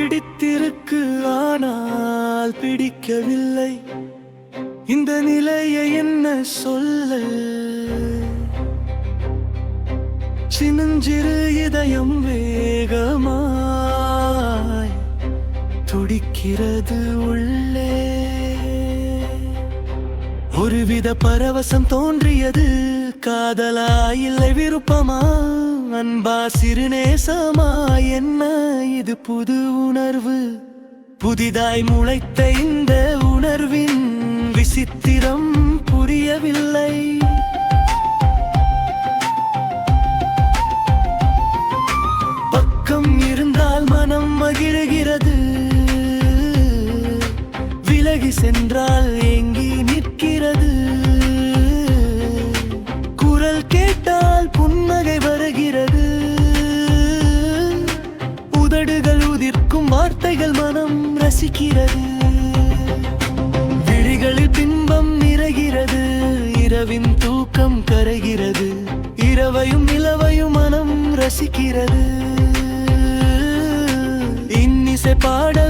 பிடித்திருக்கு ஆனால் பிடிக்கவில்லை. இந்த நிலையை என்ன சொல்ல? சின்னஞ்சிறு இதயம் வேகமாய் துடிக்கிறது உள்ளே. ஒருவித பரவசம் தோன்றியது. காதலா இல்லை விருப்பமா? அன்பா சிறுநேசமா? என்ன இது புது உணர்வு? புதிதாய் முளைத்த இந்த உணர்வின் விசித்திரம் புரியவில்லை. பக்கம் இருந்தால் மனம் மகிழுகிறது. விலகி சென்றால் குரல் கேட்டால் புன்னகை வருகிறது. உதடுகள் உதிர்க்கும் வார்த்தைகள் மனம் ரசிக்கிறது. விழிகளில் பின்பம் நிறைகிறது. இரவின் தூக்கம் கரைகிறது. இரவையும் நிலவையும் மனம் ரசிக்கிறது. இன்னிசை பாடல்